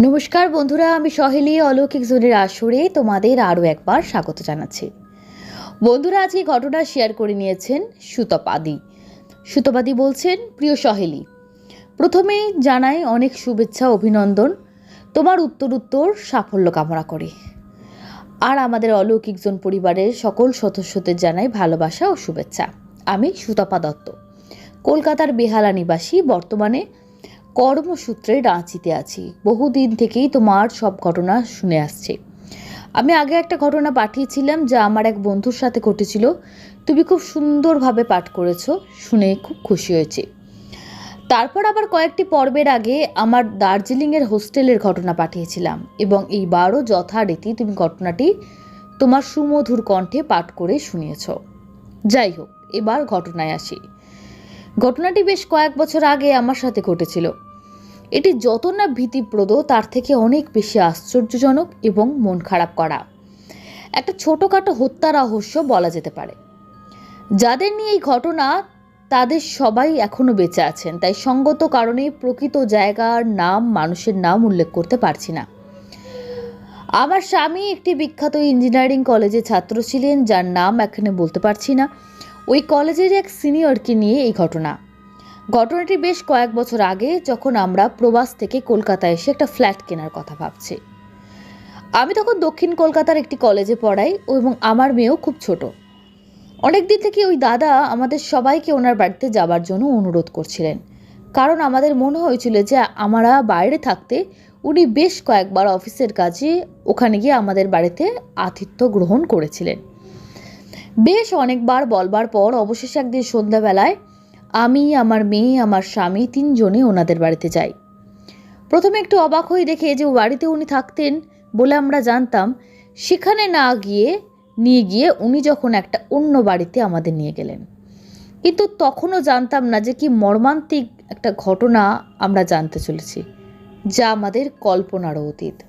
নমস্কার বন্ধুরা, আমি সহেলি, অলৌকিক জোনের আসরে তোমাদের আরও একবার স্বাগত জানাচ্ছি। বন্ধুরা, আজকে ঘটনা শেয়ার করে নিয়েছেন সুতপাদি। সুতপাদি বলছেন, প্রিয় সহেলি, প্রথমেই জানাই অনেক শুভেচ্ছা, অভিনন্দন। তোমার উত্তর উত্তর সাফল্য কামনা করি। আর আমাদের অলৌকিক জন পরিবারের সকল সদস্যদের জানাই ভালোবাসা ও শুভেচ্ছা। আমি সুতপা দত্ত, কলকাতার বেহালা নিবাসী, বর্তমানে কর্মসূত্রে রাঁচিতে আছি। বহুদিন থেকেই তোমার সব ঘটনা শুনে আসছে। আমি আগে একটা ঘটনা পাঠিয়েছিলাম যা আমার এক বন্ধুর সাথে ঘটেছিল। তুমি খুব সুন্দরভাবে পাঠ করেছ, শুনে খুব খুশি হয়েছে। তারপর আবার কয়েকটি পর্বের আগে আমার দার্জিলিংয়ের হোস্টেলের ঘটনা পাঠিয়েছিলাম এবং এইবারও যথারীতি তুমি ঘটনাটি তোমার সুমধুর কণ্ঠে পাঠ করে শুনিয়েছ। যাই হোক, এবার ঘটনায় আসি। ঘটনাটি বেশ কয়েক বছর আগে আমার সাথে ঘটেছিল। এটি যত না ভীতিপ্রদ, তার থেকে অনেক বেশি আশ্চর্যজনক এবং মন খারাপ করা। একটা ছোটোখাটো হত্যা রহস্য বলা যেতে পারে। যাদের নিয়ে এই ঘটনা, তাদের সবাই এখনও বেঁচে আছেন, তাই সঙ্গত কারণে প্রকৃত জায়গার নাম, মানুষের নাম উল্লেখ করতে পারছি না। আমার স্বামী একটি বিখ্যাত ইঞ্জিনিয়ারিং কলেজে ছাত্র ছিলেন, যার নাম এখানে বলতে পারছি না। ওই কলেজের এক সিনিয়রকে নিয়ে এই ঘটনা। ঘটনাটি বেশ কয়েক বছর আগে যখন আমরা প্রবাস থেকে কলকাতায় এসে একটা ফ্ল্যাট কেনার কথা ভাবছি। আমি তখন দক্ষিণ কলকাতার একটি কলেজে পড়াই এবং আমার মেয়েও খুব ছোট। অনেক দিন থেকে ওই দাদা আমাদের সবাইকে ওনার বাড়িতে যাবার জন্য অনুরোধ করছিলেন। কারণ আমাদের মনে হয়েছিল যে আমরা বাইরে থাকতে উনি বেশ কয়েকবার অফিসের কাজে ওখানে গিয়ে আমাদের বাড়িতে আতিথ্য গ্রহণ করেছিলেন। বেশ অনেকবার বলবার পর অবশেষে একদিন সন্ধ্যাবেলায় আমি, আমার মেয়ে, আমার স্বামী তিনজনে ওনাদের বাড়িতে যাই। প্রথমে একটু অবাক হয়ে দেখে যে বাড়িতে উনি থাকতেন বলে আমরা জানতাম, সেখানে না গিয়ে, নিয়ে গিয়ে উনি যখন একটা অন্য বাড়িতে আমাদের নিয়ে গেলেন। কিন্তু তখনও জানতাম না যে কি মর্মান্তিক একটা ঘটনা আমরা জানতে চলেছি, যা আমাদের কল্পনারও অতীত।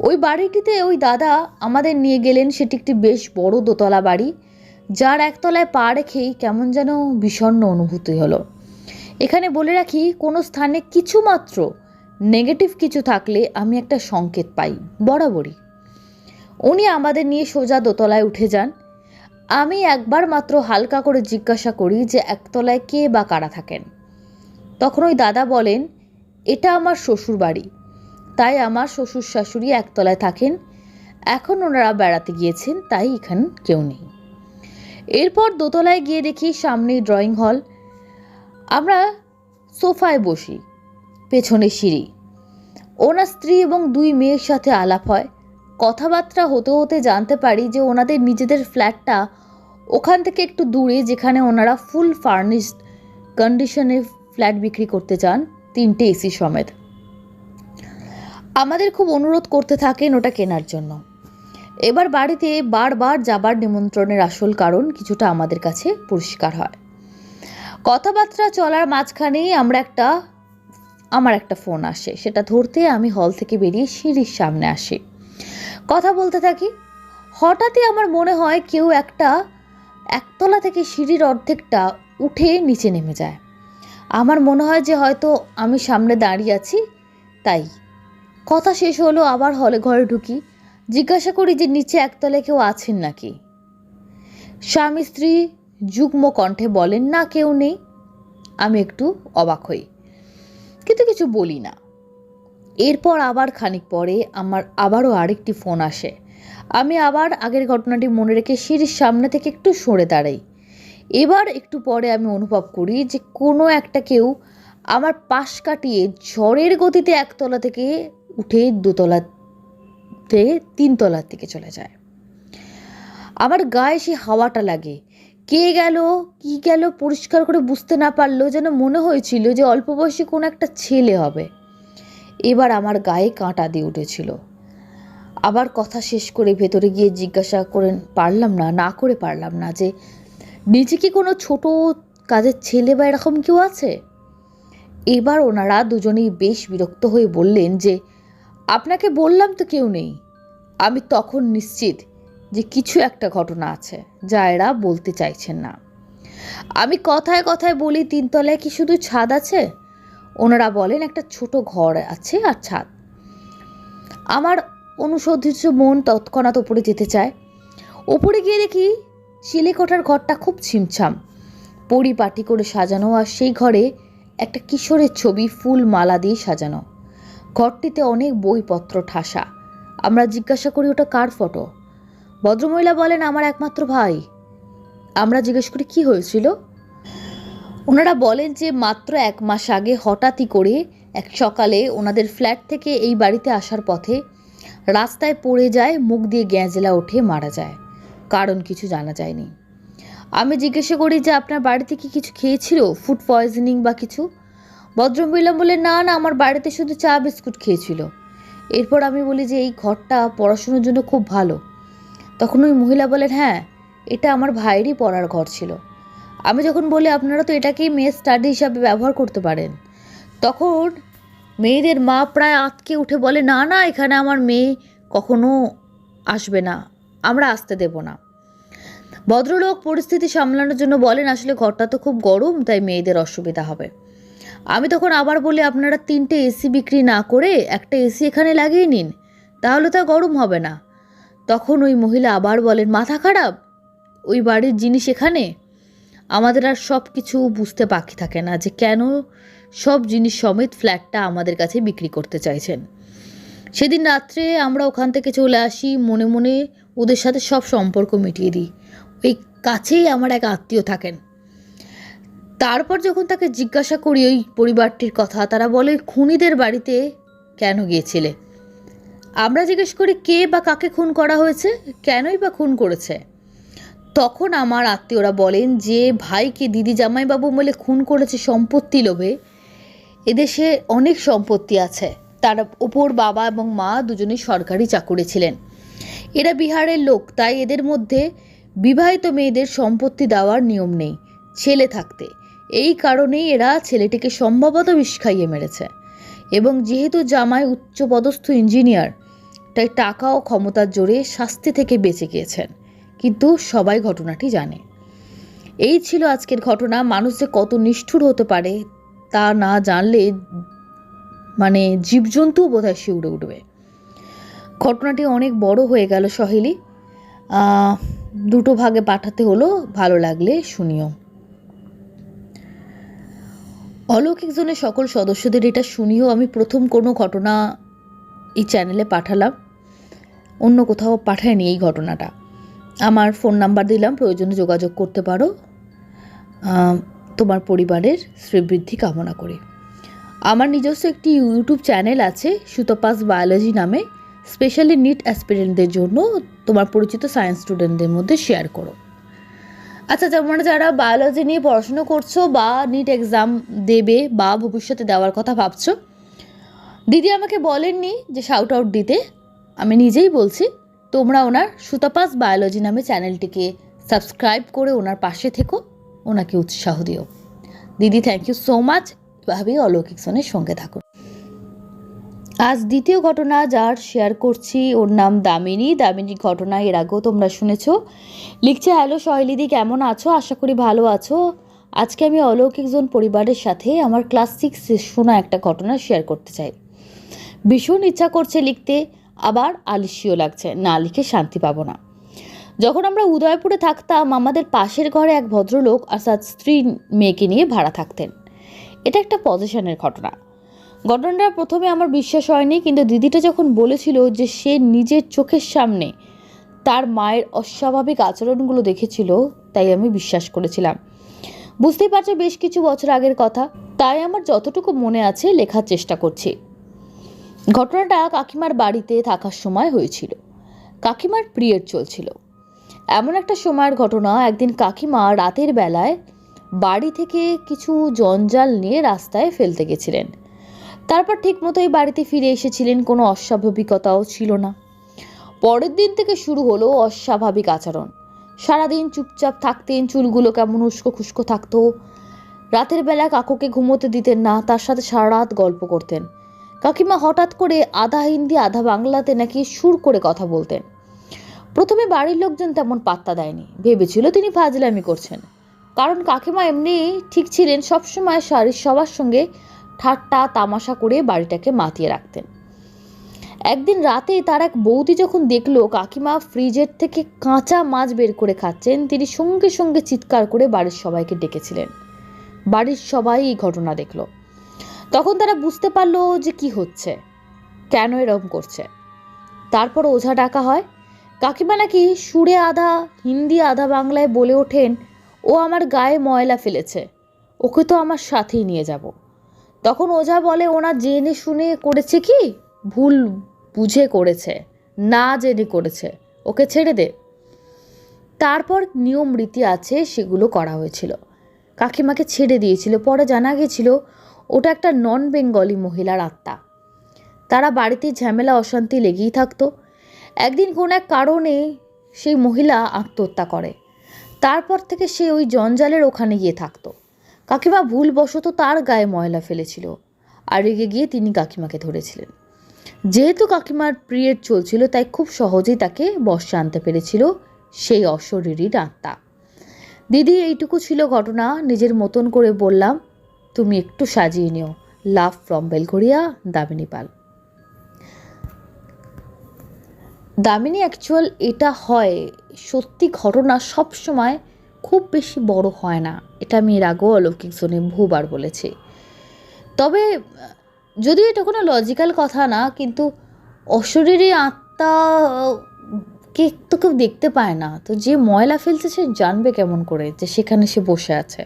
ওই বাড়িটিতে ওই দাদা আমাদের নিয়ে গেলেন, সেটি একটি বেশ বড় দোতলা বাড়ি, যার একতলায় পা রেখেই কেমন যেন বিষণ্ণ অনুভূতি হলো। এখানে বলে রাখি, কোনো স্থানে কিছুমাত্র নেগেটিভ কিছু থাকলে আমি একটা সংকেত পাই, বরাবরই। উনি আমাদের নিয়ে সোজা দোতলায় উঠে যান। আমি একবার মাত্র হালকা করে জিজ্ঞাসা করি যে একতলায় কে বা কারা থাকেন। তখন ওই দাদা বলেন, এটা আমার শ্বশুর বাড়ি তাই আমার শ্বশুর শাশুড়ি একতলায় থাকেন। এখন ওনারা বেড়াতে গিয়েছেন, তাই এখানে কেউ নেই। এরপর দোতলায় গিয়ে দেখি সামনেই ড্রয়িং হল। আমরা সোফায় বসি, পেছনে সিঁড়ি। ওনার স্ত্রী এবং দুই মেয়ের সাথে আলাপ হয়। কথাবার্তা হতে হতে জানতে পারি যে ওনাদের নিজেদের ফ্ল্যাটটা ওখান থেকে একটু দূরে, যেখানে ওনারা ফুল ফার্নিশড কন্ডিশনে ফ্ল্যাট বিক্রি করতে চান, তিনটে এসি সমেত। আমাদের খুব অনুরোধ করতে থাকেন ওটা কেনার জন্য। এবার বাড়িতে বারবার যাবার নিমন্ত্রণের আসল কারণ কিছুটা আমাদের কাছে পরিষ্কার হয়। কথাবার্তা চলার মাঝখানেই আমরা একটা, আমার একটা ফোন আসে। সেটা ধরতে আমি হল থেকে বেরিয়ে সিঁড়ির সামনে আসি। কথা বলতে থাকি, হঠাৎই আমার মনে হয় কেউ একটা, একতলা থেকে সিঁড়ির অর্ধেকটা উঠে নিচে নেমে যায়। আমার মনে হয় যে হয়তো আমি সামনে দাঁড়িয়ে আছি, তাই কথা শেষ হলো, আবার হলে ঘরে ঢুকি। জিজ্ঞাসা করি যে, নিচে একতলায় কেউ আছেন নাকি? স্বামী স্ত্রী যুগ্ম কণ্ঠে বলেন, না, কেউ নেই। আমি একটু অবাক হই। কিন্তু কিছু বলি না। এরপর আবার খানিক পরে আমার আবারও আরেকটি ফোন আসে। আমি আবার আগের ঘটনাটি মনে রেখে সিঁড়ির সামনে থেকে একটু সরে দাঁড়াই। এবার একটু পরে আমি অনুভব করি যে, কোনো একটা কেউ আমার পাশ কাটিয়ে ঝড়ের গতিতে একতলা থেকে উঠে দোতলা থেকে তিনতলার দিকে চলে যায়। আমার গায়ে সে হাওয়াটা লাগে। কে গেল, কি গেল পরিষ্কার করে বুঝতে না পারলেও যেন মনে হয়েছিল যে অল্প বয়সী কোনো একটা ছেলে হবে। এবার আমার গায়ে কাঁটা দিয়ে উঠেছিল। আবার কথা শেষ করে ভেতরে গিয়ে জিজ্ঞাসা করে পারলাম না? না করে পারলাম না যে নিচে কি কোনো ছোট কাজের ছেলে বা এরকম কেউ আছে? এবার ওনারা দুজনেই বেশ বিরক্ত হয়ে বললেন যে আপনাকে বললাম তো কেউ নেই। আমি তখন নিশ্চিত যে কিছু একটা ঘটনা আছে, যা এরা বলতে চাইছেন না। আমি কথায় কথায় বলি, তিনতলায় কি শুধু ছাদ আছে? ওনারা বলেন, একটা ছোট ঘর আছে আর ছাদ। আমার অনুশোধিত মন তৎক্ষণাৎ ওপরে যেতে চায়। ওপরে গিয়ে দেখি চিলেকোঠার ঘরটা খুব ছিমছাম। পরিপাটি করে সাজানো, আর সেই ঘরে একটা কিশোরের ছবি, ফুল মালা দিয়ে সাজানো। ঘরটিতে অনেক বইপত্র ঠাসা। আমরা জিজ্ঞাসা করি, ওটা কার ফটো? ভদ্রমহিলা বলেন, আমার একমাত্র ভাই। আমরা জিজ্ঞেস করি, কি হয়েছিল? ওনারা বলেন যে, মাত্র এক মাস আগে হঠাৎই করে এক সকালে ওনাদের ফ্ল্যাট থেকে এই বাড়িতে আসার পথে রাস্তায় পড়ে যায়, মুখ দিয়ে গ্যাঁজলা ওঠে, মারা যায়। কারণ কিছু জানা যায়নি। আমি জিজ্ঞাসা করি যে, আপনার বাড়িতে কি কিছু খেয়েছিল? ফুড পয়জনিং বা কিছু? ভদ্রমহিলা বলে না না, আমার বাড়িতে শুধু চা, বিস্কুট খেয়েছিল। এরপর আমি বলি যে, এই ঘরটা পড়াশুনোর জন্য খুব ভালো। তখন ওই মহিলা বলেন হ্যাঁ এটা আমার ভাইয়েরই পড়ার ঘর ছিল। আমি যখন বলি, আপনারা তো এটাকেই মেয়ে স্টাডি হিসাবে ব্যবহার করতে পারেন। তখন মেয়েদের মা প্রায় আঁতকে উঠে বলে, না না, এখানে আমার মেয়ে কখনো আসবে না, আমরা আসতে দেব না। ভদ্রলোক পরিস্থিতি সামলানোর জন্য বলেন, আসলে ঘরটা তো খুব গরম, তাই মেয়েদের অসুবিধা হবে। আমি তখন আবার বলি, আপনারা তিনটে এসি বিক্রি না করে একটা এসি এখানে লাগিয়ে নিন, তাহলে তো গরম হবে না। তখন ওই মহিলা আবার বলেন, মাথা খারাপ? ওই বাড়ির জিনিস এখানে? আমাদের আর সব কিছু বুঝতে বাকি থাকে না যে কেন সব জিনিস সমেত ফ্ল্যাটটা আমাদের কাছে বিক্রি করতে চাইছেন। সেদিন রাত্রে আমরা ওখান থেকে চলে আসি, মনে মনে ওদের সাথে সব সম্পর্ক মিটিয়ে দিই। ওই কাছেই আমার এক আত্মীয় থাকেন। তারপর যখন তাকে জিজ্ঞাসা করি ওই পরিবারটির কথা, তারা বলে, খুনিদের বাড়িতে কেন গিয়েছিলে? আমরা জিজ্ঞেস করি, কে বা কাকে খুন করা হয়েছে? কেনই বা খুন করেছে? তখন আমার আত্মীয়রা বলেন যে, ভাইকে দিদি জামাইবাবু বলে খুন করেছে সম্পত্তি লোভে। এদেশে অনেক সম্পত্তি আছে। তার ওপর বাবা এবং মা দুজনেই সরকারি চাকুরে ছিলেন। এরা বিহারের লোক, তাই এদের মধ্যে বিবাহিত মেয়েদের সম্পত্তি দেওয়ার নিয়ম নেই, ছেলে থাকতে। এই কারণেই এরা ছেলেটিকে সম্ভবত বিষ খাইয়ে মেরেছে। এবং যেহেতু জামাই উচ্চপদস্থ ইঞ্জিনিয়ার, তাই টাকা ও ক্ষমতার জোরে শাস্তি থেকে বেঁচে গিয়েছেন। কিন্তু সবাই ঘটনাটি জানে। এই ছিল আজকের ঘটনা। মানুষ যে কত নিষ্ঠুর হতে পারে তা না জানলে মানে জীবজন্তুও বোধহয় শিউড়ে উঠবে। ঘটনাটি অনেক বড় হয়ে গেল সহেলি। দুটো ভাগে পাঠাতে হলো। ভালো লাগলে শুনিও। অলৌকিক জনের সকল সদস্যদের এটা শুনিও আমি প্রথম কোনো ঘটনা এই চ্যানেলে পাঠালাম। অন্য কোথাও পাঠায়নি এই ঘটনাটা। আমার ফোন নাম্বার দিলাম, প্রয়োজনে যোগাযোগ করতে পারো। তোমার পরিবারের শ্রীবৃদ্ধি কামনা করি। আমার নিজস্ব একটি ইউটিউব চ্যানেল আছে, সুতপাস বায়োলজি নামে। স্পেশালি নিট অ্যাসপিরেন্টদের জন্য তোমার পরিচিত সায়েন্স স্টুডেন্টদের মধ্যে শেয়ার করো। আচ্ছা যেমন যারা বায়োলজি নিয়ে পড়াশুনো করছ বা নিট এক্সাম দেবে বা ভবিষ্যতে দেওয়ার কথা ভাবছ, দিদি আমাকে বলেননি যে শাউট আউট দিতে। আমি নিজেই বলছি, তোমরা ওনার সুতাপাস বায়োলজি নামে চ্যানেলটিকে সাবস্ক্রাইব করে ওনার পাশে থেকো, ওনাকে উৎসাহ দিও। দিদি থ্যাংক ইউ সো মাচ এভাবেই অলৌকিক সনের সঙ্গে থাকুন। আজ দ্বিতীয় ঘটনা যার শেয়ার করছি, ওর নাম দামিনী। দামিনীর ঘটনা এর আগেও তোমরা শুনেছ। লিখছে, হ্যালো সহেলিদি কেমন আছো? আশা করি ভালো আছো। আজকে আমি অলৌকিক জন পরিবারের সাথে আমার ক্লাস সিক্স শোনা একটা ঘটনা শেয়ার করতে চাই। ভীষণ ইচ্ছা করছে লিখতে, আবার আলিশিও লাগছে। না লিখে শান্তি পাবো না। যখন আমরা উদয়পুরে থাকতাম, আমাদের পাশের ঘরে এক ভদ্রলোক আর তার স্ত্রী মেয়েকে নিয়ে ভাড়া থাকতেন। এটা একটা পজিশনের ঘটনা। ঘটনাটা প্রথমে আমার বিশ্বাস হয়নি, কিন্তু দিদিটা যখন বলেছিল যে সে নিজের চোখের সামনে তার মায়ের অস্বাভাবিক আচরণগুলো দেখেছিল, তাই আমি বিশ্বাস করেছিলাম। বুঝতেই পারছ বেশ কিছু বছর আগের কথা, তাই আমার যতটুকু মনে আছে লেখার চেষ্টা করছি। ঘটনাটা কাকিমার বাড়িতে থাকার সময় হয়েছিল। কাকিমার পিরিয়ড চলছিল। এমন একটা সময়ের ঘটনা, একদিন কাকিমা রাতের বেলায় বাড়ি থেকে কিছু জঞ্জাল নিয়ে রাস্তায় ফেলতে গেছিলেন। তারপর ঠিক ঠিকমতোই বাড়িতে ফিরে এসেছিলেন, কোনো অস্বাভাবিকতাও ছিল না। পরের দিন থেকে শুরু হলো অস্বাভাবিক আচরণ। সারাদিন চুপচাপ থাকতেন, চুলগুলো কেমন উস্কো খুস্কো থাকতো। রাতের বেলা কাকুকে ঘুমোতে দিতেন না, তার সাথে সারা রাত গল্প করতেন। কাকিমা হঠাৎ করে আধা হিন্দি, আধা বাংলাতে নাকি সুর করে কথা বলতেন। প্রথমে বাড়ির লোকজন তেমন পাত্তা দেয়নি। ভেবেছিল তিনি ফাজলামি করছেন। কারণ কাকিমা এমনি ঠিক ছিলেন, সবসময় শাড়ির সবার সঙ্গে ঠাট্টা, তামাশা করে বাড়িটাকে মাতিয়ে রাখতেন। একদিন রাতে তার এক বৌদি যখন দেখল, কাকিমা ফ্রিজের থেকে কাঁচা মাছ বের করে খাচ্ছেন, তিনি সঙ্গে সঙ্গে চিৎকার করে বাড়ির সবাইকে ডেকেছিলেন। বাড়ির সবাই এই ঘটনা দেখল। তখন তারা বুঝতে পারল যে কি হচ্ছে, কেন এরকম করছে। তারপর ওঝা ডাকা হয়, কাকিমা নাকি সুরে আধা, হিন্দি আধা বাংলায় বলে ওঠেন, ও আমার গায়ে ময়লা ফেলেছে, ওকে তো আমার সাথেই নিয়ে যাব। তখন ওঝা বলে, ওনা জেনে শুনে করেছে কি? ভুল বুঝে করেছে, না জেনে করেছে। ওকে ছেড়ে দে। তারপর নিয়ম রীতি আছে, সেগুলো করা হয়েছিল। কাকিমাকে ছেড়ে দিয়েছিল। পরে জানা গেছিল ওটা একটা নন বেঙ্গলি মহিলার আত্মা। তারা বাড়িতে ঝামেলা, অশান্তি লেগেই থাকতো। একদিন কোনো এক কারণে সেই মহিলা আত্মহত্যা করে। তারপর থেকে সে ওই জঞ্জালের ওখানে গিয়ে থাকতো। কাকিমা ভুলবশত তার গায়ে ময়লা ফেলেছিল আর রেগে গিয়ে তিনি কাকিমাকে ধরেছিলেন। যেহেতু কাকিমার পিরিয়ড চলছিল, তাই খুব সহজেই তাকে বর্ষে আনতে পেরেছিল সেই অশরীরীর আত্মা দিদি, এইটুকু ছিল ঘটনা, নিজের মতন করে বললাম, তুমি একটু সাজিয়ে নিও। Love from Belgharia Damini Pal. Damini actual এটা হয়, সত্যি ঘটনা সব সময় খুব বেশি বড় হয় না। এটা আমি এর আগেও অলৌকিক জোনে বহুবার বলেছি। তবে, যদিও এটা কোনো লজিক্যাল কথা না, কিন্তু অশরীরী আত্মা, কে তো কেউ দেখতে পায় না। তো যে ময়লা ফেলছে, সে জানবে কেমন করে যে সেখানে সে বসে আছে।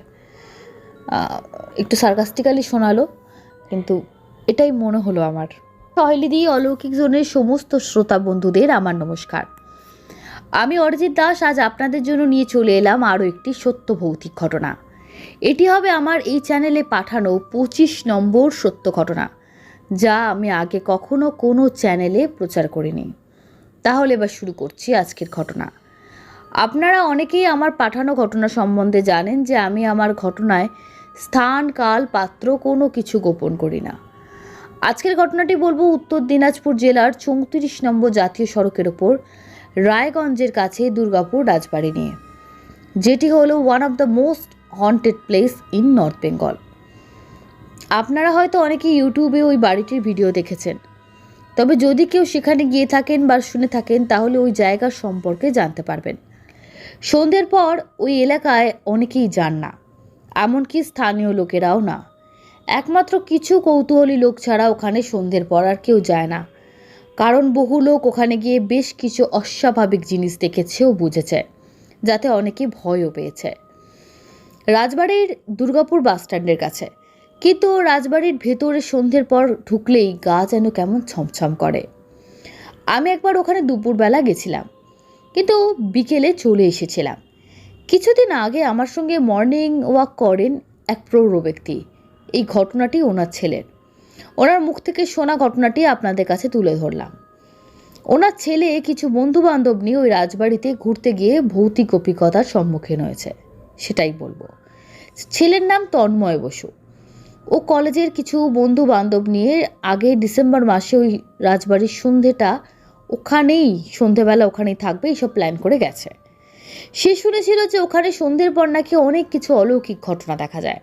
একটু সার্কাস্টিক্যালি শোনালো, কিন্তু এটাই মনে হলো আমার। সহেলিদি অলৌকিক জোনের সমস্ত শ্রোতা বন্ধুদের আমার নমস্কার। আমি অরিজিৎ দাস, আজ আপনাদের জন্য নিয়ে চলে এলাম আরও একটি সত্য ভৌতিক ঘটনা। এটি হবে আমার এই চ্যানেলে পাঠানো পঁচিশ নম্বর সত্য ঘটনা, যা আমি আগে কখনো কোনো চ্যানেলে প্রচার করিনি। তাহলে এবার শুরু করছি আজকের ঘটনা। আপনারা অনেকেই আমার পাঠানো ঘটনা সম্বন্ধে জানেন যে আমি আমার ঘটনায় স্থান, কাল, পাত্র কোনো কিছু গোপন করি না। আজকের ঘটনাটি বলব উত্তর দিনাজপুর জেলার চৌত্রিশ নম্বর জাতীয় সড়কের ওপর রায়গঞ্জের কাছে দুর্গাপুর রাজবাড়ি নিয়ে। যেটি হলো one of the most haunted place in north Bengal আপনারা হয়তো অনেকে ইউটিউবে ওই বাড়িটির ভিডিও দেখেছেন। তবে যদি কেউ সেখানে গিয়ে থাকেন বা শুনে থাকেন, তাহলে ওই জায়গার সম্পর্কে জানতে পারবেন। সন্ধ্যের পর ওই এলাকায় অনেকেই যান না, এমনকি স্থানীয় লোকেরাও না। একমাত্র কিছু কৌতূহলী লোক ছাড়া ওখানে সন্ধ্যের পর আর কেউ যায় না। কারণ বহু লোক ওখানে গিয়ে বেশ কিছু অস্বাভাবিক জিনিস দেখেছে ও বুঝেছে, যাতে অনেকে ভয়ও পেয়েছে। রাজবাড়ির দুর্গাপুর বাসস্ট্যান্ডের কাছে। কিন্তু রাজবাড়ির ভেতরে সন্ধ্যের পর ঢুকলেই গা যেন কেমন ছমছম করে। আমি একবার ওখানে দুপুরবেলা গেছিলাম, কিন্তু বিকেলে চলে এসেছিলাম। কিছুদিন আগে আমার সঙ্গে মর্নিং ওয়াক করেন এক প্রৌঢ় ব্যক্তি। এই ঘটনাটি ওনার ছেলের। ওনার মুখ থেকে শোনা ঘটনাটি আপনাদের কাছে তুলে ধরলাম। ওনার ছেলে কিছু বন্ধু বান্ধব নিয়ে ওই রাজবাড়িতে ঘুরতে গিয়ে ভৌতিক অভিজ্ঞতার সম্মুখীন হয়েছে, সেটাই বলব। ছেলের নাম তন্ময় বসু। ও কলেজের কিছু বন্ধু বান্ধব নিয়ে আগে ডিসেম্বর মাসে ওই রাজবাড়ির সন্ধেটা ওখানেই, সন্ধেবেলা ওখানেই থাকবে এইসব প্ল্যান করে গেছে। সে শুনেছিল যে ওখানে সন্ধ্যের পর নাকি অনেক কিছু অলৌকিক ঘটনা দেখা যায়।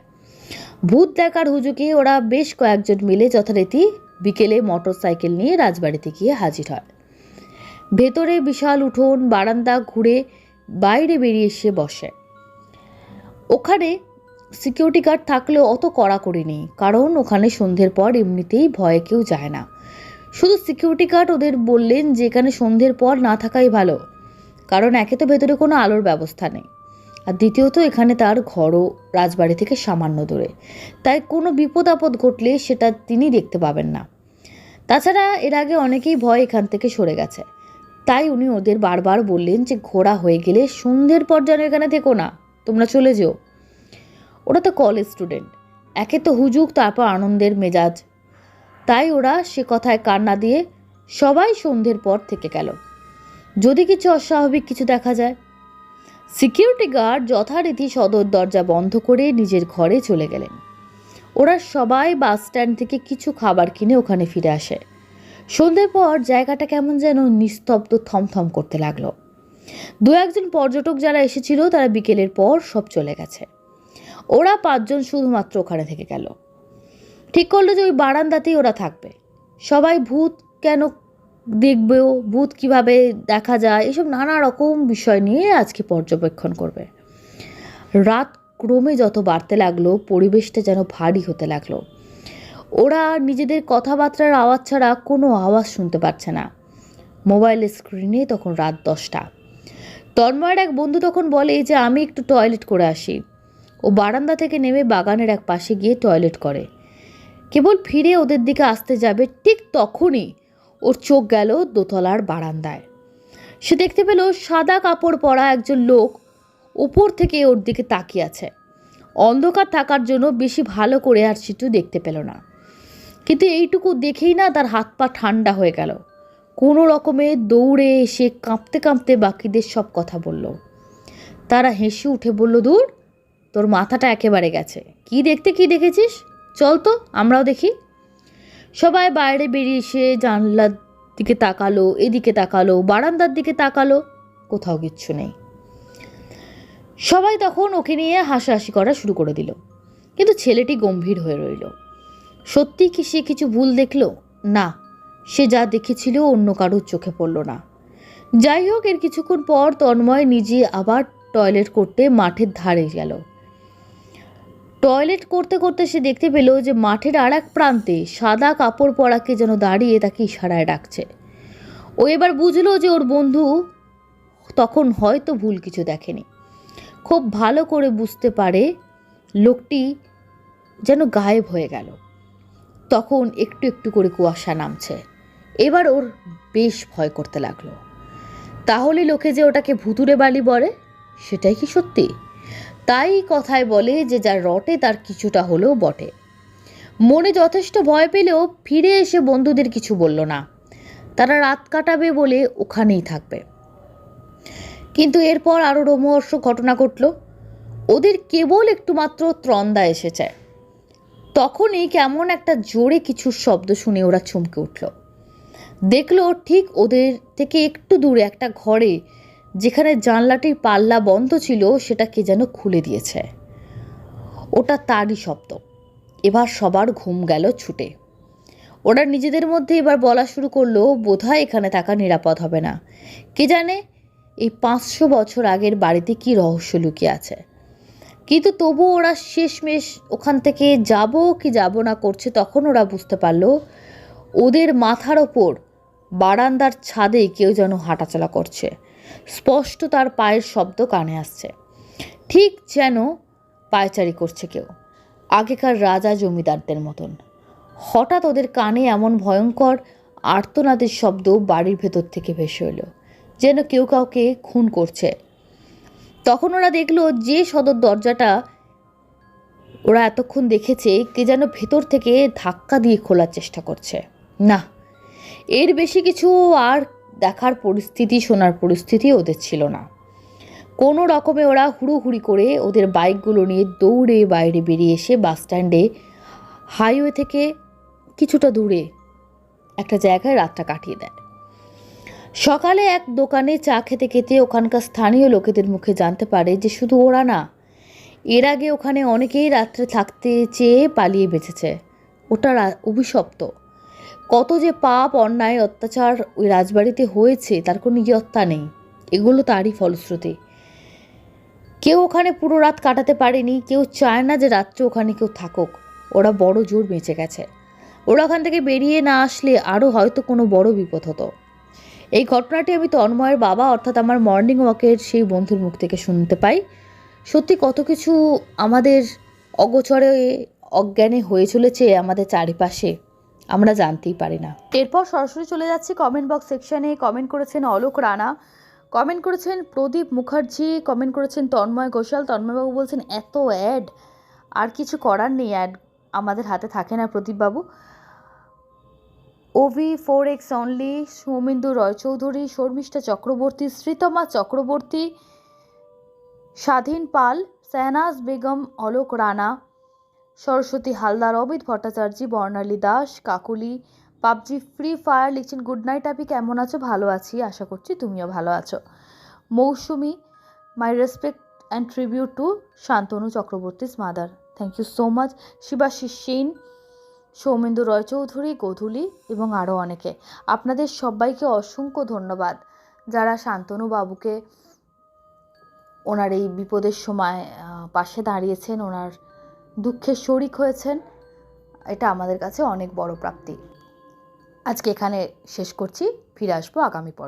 ভূত দেখার হুজুকে ওরা বেশ কয়েকজন মিলে যথারীতি বিকেলে মোটর সাইকেল নিয়ে রাজবাড়িতে গিয়ে হাজির হয়। ভেতরে বিশাল উঠোন, বারান্দা ঘুরে বাইরে বেরিয়ে এসে বসে। ওখানে সিকিউরিটি গার্ড থাকলেও অত কড়াকড়ি নেই, কারণ ওখানে সন্ধ্যের পর এমনিতেই ভয়ে কেউ যায় না। শুধু সিকিউরিটি গার্ড ওদের বললেন যে এখানে সন্ধ্যের পর না থাকাই ভালো, কারণ একে তো ভেতরে কোনো আলোর ব্যবস্থা নেই। আর দ্বিতীয়ত এখানে তার ঘরও রাজবাড়ি থেকে সামান্য দূরে। তাই কোনো বিপদ আপদ ঘটলে সেটা তিনি দেখতে পাবেন না। তাছাড়া এর আগে অনেকেই ভয় এখান থেকে সরে গেছে। তাই উনি ওদের বারবার বললেন যে ঘোরা হয়ে গেলে সন্ধ্যের পর যেন এখানে থেকো না, তোমরা চলে যেও। ওরা তো কলেজ স্টুডেন্ট একে তো হুজুক, তারপর আনন্দের মেজাজ। তাই ওরা সে কথায় কান্না দিয়ে সবাই সন্ধ্যের পর থেকে গেল। যদি কিছু অস্বাভাবিক কিছু দেখা যায় সিকিউরিটি গার্ড যথারীতি সদর দরজা বন্ধ করে নিজের ঘরে চলে গেলেন। ওরা সবাই বাস স্ট্যান্ড থেকে কিছু খাবার কিনে ওখানে ফিরে আসে। সন্ধ্যের পর জায়গাটা কেমন যেন নিস্তব্ধ থমথম করতে লাগল। দু একজন পর্যটক যারা এসেছিল, তারা বিকেলের পর সব চলে গেছে। ওরা পাঁচজন শুধুমাত্র ওখানে থেকে গেল। ঠিক করল যে ওই বারান্দাতেই ওরা থাকবে। সবাই ভূত, কেন দেখবেও, ভূত কীভাবে দেখা যায়, এসব নানা রকম বিষয় নিয়ে আজকে পর্যবেক্ষণ করবে। রাত ক্রমে যত বাড়তে লাগল, পরিবেশটা যেন ভারী হতে লাগল। ওরা নিজেদের কথাবার্তার আওয়াজ ছাড়া কোনো আওয়াজ শুনতে পাচ্ছে না। মোবাইলের স্ক্রিনে তখন রাত দশটা। তন্ময়ের এক বন্ধু তখন বলে যে, আমি একটু টয়লেট করে আসি। ও বারান্দা থেকে নেমে বাগানের এক পাশে গিয়ে টয়লেট করে। কেবল ফিরে ওদের দিকে আসতে যাবে ঠিক তখনই ওর চোখ গেল দোতলার বারান্দায়। সে দেখতে পেল সাদা কাপড় পরা একজন লোক ওপর থেকে ওর দিকে তাকিয়ে আছে। অন্ধকার থাকার জন্য বেশি ভালো করে আর সেটু দেখতে পেল না। কিন্তু এইটুকু দেখেই না তার হাত পা ঠান্ডা হয়ে গেল। কোনো রকমে দৌড়ে এসে কাঁপতে কাঁপতে বাকিদের সব কথা বলল। তারা হেসে উঠে বলল, দূর, তোর মাথাটা একেবারে গেছে। কি দেখতে কি দেখেছিস? চল তো, আমরাও দেখি। সবাই বাইরে বেরিয়ে এসে জানলার দিকে তাকালো, এদিকে তাকালো, বারান্দার দিকে তাকালো, কোথাও কিচ্ছু নেই। সবাই তখন ওকে নিয়ে হাসাহাসি করা শুরু করে দিল। কিন্তু ছেলেটি গম্ভীর হয়ে রইল। সত্যি কি সে কিছু ভুল দেখল? না, সে যা দেখেছিল অন্য কারোর চোখে পড়ল না। যাই হোক, এর কিছুক্ষণ পর তন্ময় নিজে আবার টয়লেট করতে মাঠের ধারে গেল। টয়লেট করতে করতে সে দেখতে পেল যে মাঠের আর এক প্রান্তে সাদা কাপড় পরাকে যেন দাঁড়িয়ে তাকে ইশারায় ডাকছে। ও এবার বুঝলো যে ওর বন্ধু তখন হয়তো ভুল কিছু দেখেনি। খুব ভালো করে বুঝতে পারে লোকটি যেন গায়েব হয়ে গেল। তখন একটু একটু করে কুয়াশা নামছে। এবার ওর বেশ ভয় করতে লাগল। তাহলে লোকে যে ওটাকে ভুতুরে বালি বলে, সেটাই কি সত্যি? তাই কথায় বলে যে যার রটে তার কিছুটা হলেও বটে। মনে যথেষ্ট ভয় পেলেও ফিরে এসে বন্ধুদের কিছু বলল না। তারা রাত কাটাবে বলে ওখানেই থাকবে। কিন্তু এরপর আরও রোমহর্ষ ঘটনা ঘটল। ওদের কেবল একটু মাত্র ত্রন্দা এসেছে। তখনই কেমন একটা জোরে কিছুর শব্দ শুনে ওরা চমকে উঠল। দেখল ঠিক ওদের থেকে একটু দূরে একটা ঘরে যেখানে জানলাটির পাল্লা বন্ধ ছিল, সেটা কে যেন খুলে দিয়েছে। ওটা তারই শব্দ। এবার সবার ঘুম গেল ছুটে। ওরা নিজেদের মধ্যে এবার বলা শুরু করল, বোধহয় এখানে থাকা নিরাপদ হবে না। কে জানে এই পাঁচশো বছর আগের বাড়িতে কি রহস্য লুকিয়ে আছে। কিন্তু তবু ওরা শেষমেশ ওখান থেকে যাব কি যাব না করছে তখন ওরা বুঝতে পারল, ওদের মাথার ওপর বারান্দার ছাদে কেউ যেন হাঁটাচলা করছে। স্পষ্ট তার পায়ের শব্দ কানে আসছে। ঠিক যেন পায়চারি করছে কেউ। আগেকার রাজা জমিদারদের মতন। হঠাৎ ওদের কানে এমন ভয়ঙ্কর আর্তনাদের শব্দ বাড়ির ভেতর থেকে ভেসে এলো, যেন কেউ কাউকে খুন করছে। তখন ওরা দেখল যে সদর দরজাটা ওরা এতক্ষণ দেখেছে কে যেন ভেতর থেকে ধাক্কা দিয়ে খোলার চেষ্টা করছে। না, এর বেশি কিছু আর দেখার পরিস্থিতি, শোনার পরিস্থিতি ওদের ছিল না। কোনো রকমে ওরা হুড়োহুড়ি করে ওদের বাইকগুলো নিয়ে দৌড়ে বাইরে বেরিয়ে এসে বাস স্ট্যান্ডে, হাইওয়ে থেকে কিছুটা দূরে একটা জায়গায় রাতটা কাটিয়ে দেয়। সকালে এক দোকানে চা খেতে খেতে ওখানকার স্থানীয় লোকেদের মুখে জানতে পারে যে শুধু ওরা না, এর আগে ওখানে অনেকেই রাত্রে থাকতে চেয়ে পালিয়ে বেঁচেছে। ওটা অভিশপ্ত। কত যে পাপ, অন্যায়, অত্যাচার ওই রাজবাড়িতে হয়েছে, তার কোনো ইয়ত্তা নেই। এগুলো তারই ফলশ্রুতি। কেউ ওখানে পুরো রাত কাটাতে পারেনি, কেউ চায় না যে রাত্রে ওখানে কেউ থাকুক। ওরা বড় জোর বেঁচে গেছে। ওরা ওখান থেকে বেরিয়ে না আসলে আরও হয়তো কোনো বড় বিপদ হতো। এই ঘটনাটি আমি তন্ময়ের বাবা, অর্থাৎ আমার মর্নিং ওয়াকের সেই বন্ধুর মুখ থেকে শুনতে পাই। সত্যি কত কিছু আমাদের অগোচরে, অজ্ঞানে হয়ে চলেছে আমাদের চারিপাশে। আমরা জানতেই পারি না। এরপর সরাসরি চলে যাচ্ছি কমেন্ট বক্স সেকশনে কমেন্ট করেছেন অলোক রানা। কমেন্ট করেছেন প্রদীপ মুখার্জি। কমেন্ট করেছেন তন্ময় ঘোষাল। তন্ময়বাবু বলছেন, এত অ্যাড আর কিছু করার নেই অ্যাড আমাদের হাতে থাকে না প্রদীপবাবু। OV four X only Soumendu Roychowdhury, Sharmistha Chakraborty, Sreetama Chakraborty, Swadhin Pal Sehnaz Begum, Alok Rana. Saraswati Haldar, Amit Bhattacharya, Barnali Das, Kakuli, PUBG, free fire লিখছেন, গুড নাইট আপি, কেমন আছো? ভালো আছি, আশা করছি তুমিও ভালো আছো। Mousumi, my respect and tribute to Santanu Chakraborty's mother. Thank you so much Shibashis Sen, Soumendu Roychowdhury, Godhuli এবং আরও অনেকে। আপনাদের সবাইকে অসংখ্য ধন্যবাদ। যারা শান্তনু বাবুকে ওনার এই বিপদের সময় পাশে দাঁড়িয়েছেন, ওনার দুঃখের শরিক হয়েছেন, এটা আমাদের কাছে অনেক বড় প্রাপ্তি। আজকে এখানে শেষ করছি, ফিরে আসব আগামী পর